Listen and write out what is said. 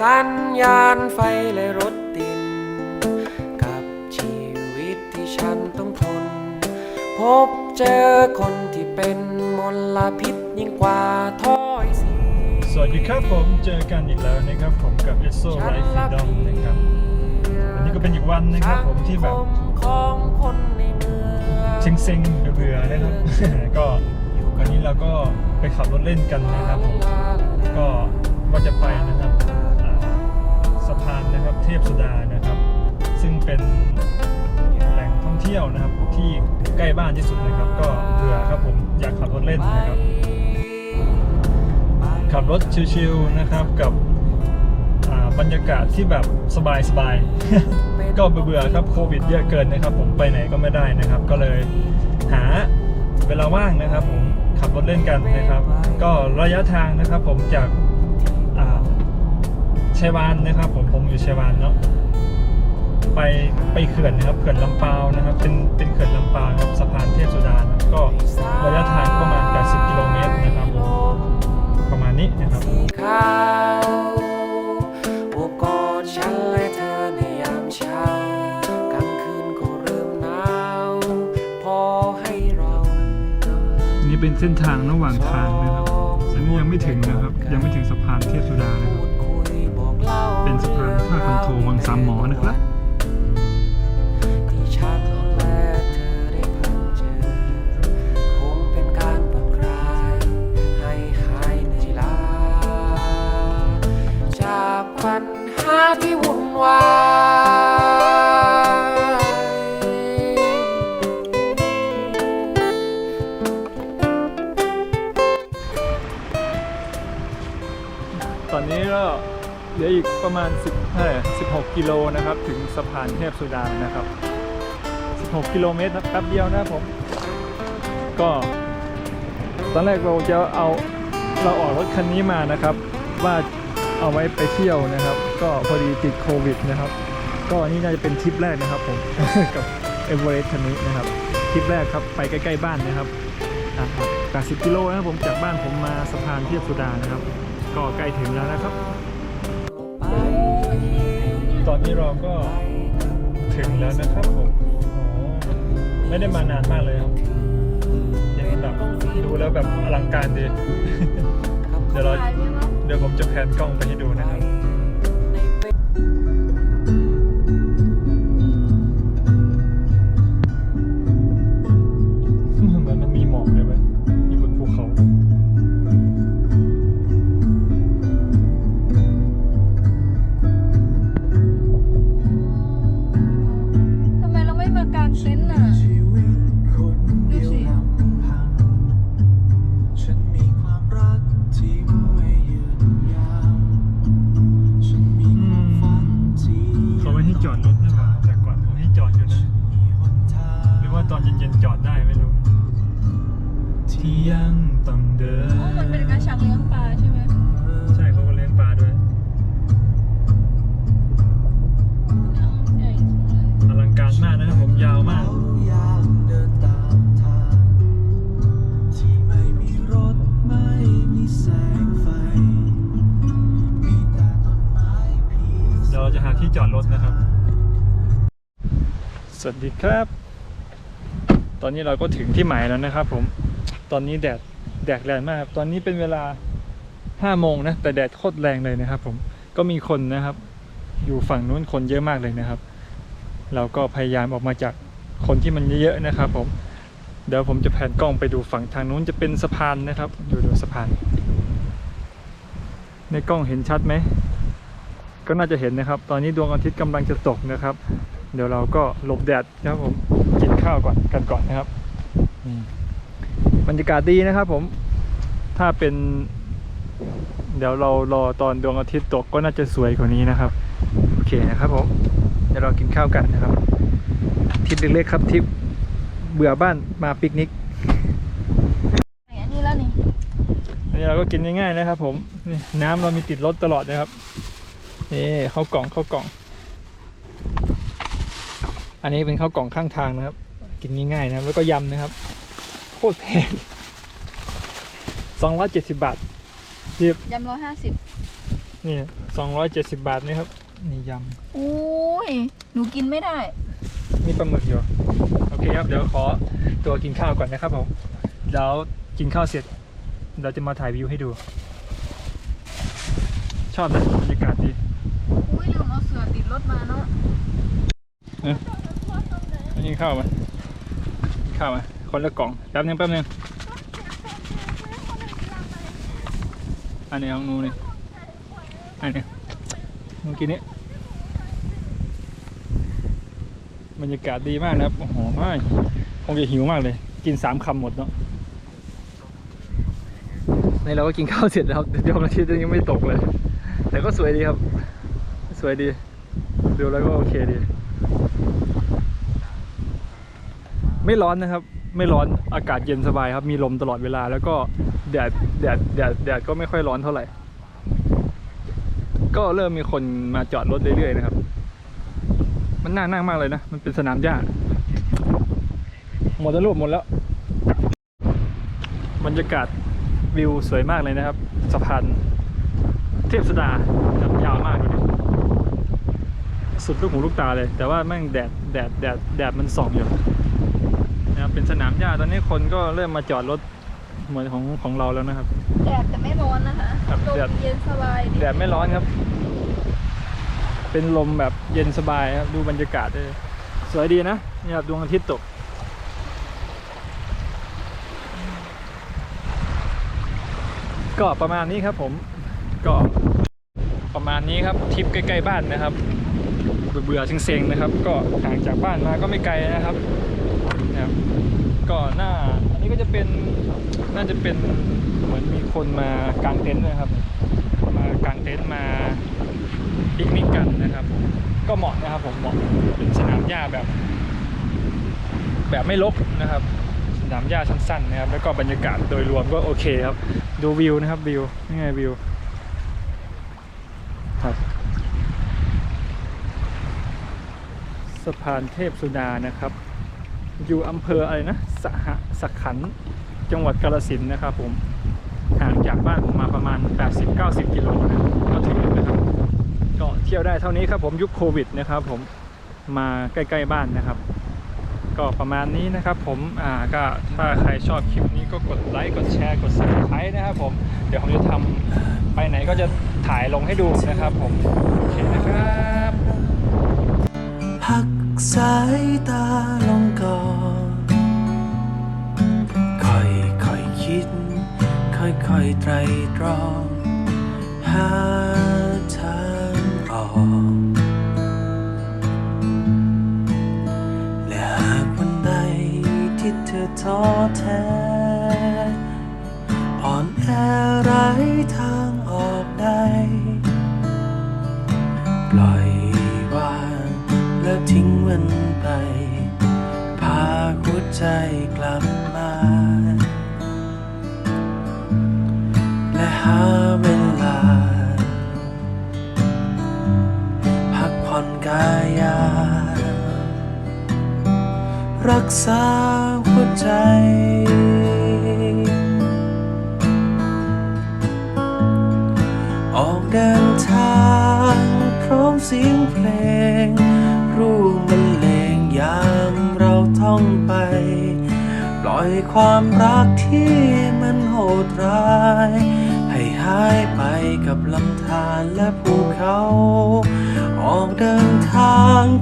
สัญญาณไฟและรถติด กับชีวิตที่ฉันต้องทน พบเจอคนที่เป็นมลพิษยิ่งกว่าถ้อยเสียสวัสดีครับผมเจอกันอีกแล้วนะครับผมกับ e s o Life Freedom นะครับวันนี้ก็เป็นอีกวันนะครับผมที่แบบของคนในเมืองเซ็งเซ็งๆเบื่อๆนะครับ ก็วันนี้เราก็ไปขับรถเล่นกันนะครับผมก็ก็จะไปนะครับอ่าสะ พานนะครับ เทพสุดานะครับ ซึ่งเป็นแหล่งท่องเที่ยวนะครับ ที่ใกล้บ้านที่สุดนะครับ ก็เบื่อครับผมอยากขับรถเล่นนะครับ ขับรถชิวๆนะครับกับบรรยากาศที่แบบสบายๆ ก็เบื่อๆครับโควิดเยอะเกินนะครับ ผมไปไหนก็ไม่ได้นะครับ ก็เลยหาเวลาว่างนะครับ ผมขับรถเล่นกันนะครับ ก็ระยะทางนะครับ ผมจาก ชัยวานนะครับ ผมผมอยู่ชัยวานเนาะไปไปเขื่อนนะครับเขื่อนลำปาวนะครับ เป็นเป็นเขื่อนลำปาวนะครับสะพานเทพสุดานะครับก็ระยะทางประมาณ 80 กิโลเมตรนะครับผมประมาณนี้นะครับสีขาวโอบกอดฉันและเธอในยามเช้ากลางคืนก็เริ่มหนาวพอให้เรานี่เป็นเส้นทางระหว่างทางนะครับอันนี้ยังไม่ถึงนะครับ ยังไม่ถึงสะพานเทพสุดานะครับพูดคุยบอก เป็นสะพานท่าคันโทวังสามหมอนะครับที่ฉันและเธอนนี้เหนื่อยล้าจากปัญหาที่วุ่นวายตอนนี้ก็ เหลืออีกประมาณ10เท่าไหร่16 กิโลนะครับ ถึงสะพานเทพสุดานะครับ 16 กิโลเมตรแป๊บเดียวนะผม ก็ตอนแรกเราจะเอาเราออกรถคันนี้มานะครับ ว่าเอาไว้ไปเที่ยวนะครับ ก็พอดีติดโควิดนะครับ ก็นนี้น่าจะเป็นทริปแรกนะครับผมกับเอเวอเรสต์คันนี้นะครับทริปแรกครับไปใกล้ๆบ้านนะครับอะ80กิโลนะครับผมจากบ้านผมมาสะพานเทียบสุดานะครับ ก็ใกล้ถึงแล้วนะครับ ตอนนี้เราก็ถึงแล้วนะครับผมโอ้ไม่ได้มานานมากเลยครับยังแบบดูแล้วแบบอลังการดี เดี๋ยวเราเดี๋ยวผมจะแพนกล้องไปให้ดูนะครับ ยังต้องเดิน อ๋อมันเป็นกระชังเลี้ยงปลาใช่ไหมใช่เขาก็เลี้ยงปลาด้วยเอาใหญ่จังเลยอลังการมากนะครับผมยาวมากเขายาวเดินตามทางที่ไม่มีรถไม่มีแสงไฟมีแต่ต้นไม้พีเดี๋ยวเราจะหาที่จอดรถนะครับ สวัสดีครับ ตอนนี้เราก็ถึงที่หมายแล้วนะครับผม ตอนนี้แดดแดดแรงมากครับตอนนี้เป็นเวลา5โมงนะ แต่แดดโคตรแรงเลยนะครับ ผมก็มีคนนะครับ อยู่ฝั่งนู้นคนเยอะมากเลยนะครับ เราก็พยายามออกมาจากคนที่มันเยอะๆนะครับ ผม เดี๋ยวผมจะแผนกล้องไปดูฝั่งทางนู้นจะเป็นสะพานนะครับดูดูสะพาน ในกล้องเห็นชัดไหมก็น่าจะเห็นนะครับ ตอนนี้ดวงอาทิตย์กำลังจะตกนะครับ เดี๋ยวเราก็หลบแดดนะครับผมกินข้าวก่อนกันก่อนนะครับอืม บรรยากาศดีนะครับผมถ้าเป็น เดี๋ยวเรารอตอนดวงอาทิตย์ตกก็น่าจะสวยกว่านี้นะครับ โอเคนะครับผมเดี๋ยวเรากินข้าวกันนะครับทริปเล็กๆครับทริปเบื่อบ้านมาปิกนิกไหนอันนี้แล้วนี่อันนี้เราก็กินง่ายๆนะครับ ผมนี่น้ำเรามีติดรถตลอดนะครับนี่ข้าวกล่องข้าวกล่อง อันนี้เป็นข้าวกล่องข้างทางนะครับ กินง่ายๆนะครับแล้วก็ยำนะครับโค ตรแพงสองร้อยเจ็ดสิบบาทยำร้อยห้าสิบนี่270บาทนี่ครับ นี่ยอุ้ย หนูกินไม่ได้ำมีปลาหมึกอยู่ โอเคครับ เดี๋ยวขอตัวกินข้าวก่อนนะครับผมแล้วกินข้าวเสร็จ เราจะมาถ่ายวิวให้ดู ชอบนะบรรยากาศดี อุ้ยลืมเอาเสือติดรถมาเนาะมากินข้าวมากินข้าวมา คนละกล่องแป๊บนึงแป๊บนึงอันนี้ของนูนี่อันนี้เมื่อกี้นี้บรรยากาศดีมากนะครับโอ้โหไม่คงจะหิวมากเลย กินสามคำหมดเนาะในเราก็กินข้าวเสร็จแล้วแต่ดวงอาทิตย์ยังไม่ตกเลย แต่ก็สวยดีครับ สวยดีดูแล้วก็โอเคดี ไม่ร้อนนะครับ ไม่ร้อนอากาศเย็นสบายครับ มีลมตลอดเวลา แล้วก็แดดแดดแดดแดดก็ไม่ค่อยร้อนเท่าไหร่ ก็เริ่มมีคนมาจอดรถเรื่อยๆนะครับ มันน่านั่งมากเลยนะ มันเป็นสนามหญ้าหมดแล้วรูปหมดแล้ว บรรยากาศวิวสวยมากเลยนะครับสะพานเทพสดาครับยาวมากดูดิสุดลูกหูลูกตาเลย แต่ว่าแม่งแดดแดดแดดแดดมันส่องอยู่ นะครับเป็นสนามหญ้าตอนนี้คนก็เริ่มมาจอดรถเหมือนของของเราแล้วนะครับ แดดแต่ไม่ร้อนนะคะครับลมแดดเย็นสบายดีแดดไม่ร้อนครับ เป็นลมแบบเย็นสบายครับดูบรรยากาศด้วยสวยดีนะนี่ครับดวงอาทิตย์ตก ก็ประมาณนี้ครับผมก็ประมาณนี้ครับทริปใกล้ๆบ้านนะครับ เบื่อๆเซ็งๆนะครับ ก็ห่างจากบ้านมาก็ไม่ไกลนะครับ นะครับก็หน้า อันนี้ก็จะเป็นน่าจะเป็นเหมือนมีคนมากางเต็นท์นะครับ มากางเต็นท์มาปิกนิกกันนะครับ ก็เหมาะนะครับผมเหมาะเป็นสนามหญ้าแบบ แบบไม่รกนะครับ สนามหญ้าสั้นๆนะครับ แล้วก็บรรยากาศโดยรวมก็โอเคครับ ดูวิวนะครับวิวนี่ไงวิวครับสะพานเทพสุดานะครับ อยู่อำเภออะไรนะสหสขันจังหวัดกาฬสินนะครับผมห่างจากบ้านผมมาประมาณ 80-90 กิโลนะก็ถึงนะครับก็เที่ยวได้เท่านี้ครับผมยุคโควิดนะครับ ผมมาใกล้ๆบ้านนะครับ ก็ประมาณนี้นะครับผมอ่าก็ถ้าใครชอบคลิปนี้ก็กดไลค์กดแชร์กด subscribe นะครับผมเดี๋ยวผมจะทำไปไหนก็จะถ่ายลงให้ดูนะครับผมโอเคนะครับ พักสายตาลง อยค่อยไตรตรอง หาทางออก และหากวันใดที่เธอท้อแท้อ่อนแอไร้ทางออกได้ปล่อยวางแล้วทิ้งมันไป พาหัวใจกลับ กษาหัวใจ ออกเดินทางพร้อมเสียงเพลงรูปบรรเลงยามเราท่องไป ปล่อยความรักที่มันโหดร้าย ให้หายไปกับลำธารและภูเขา ออกเดินทาง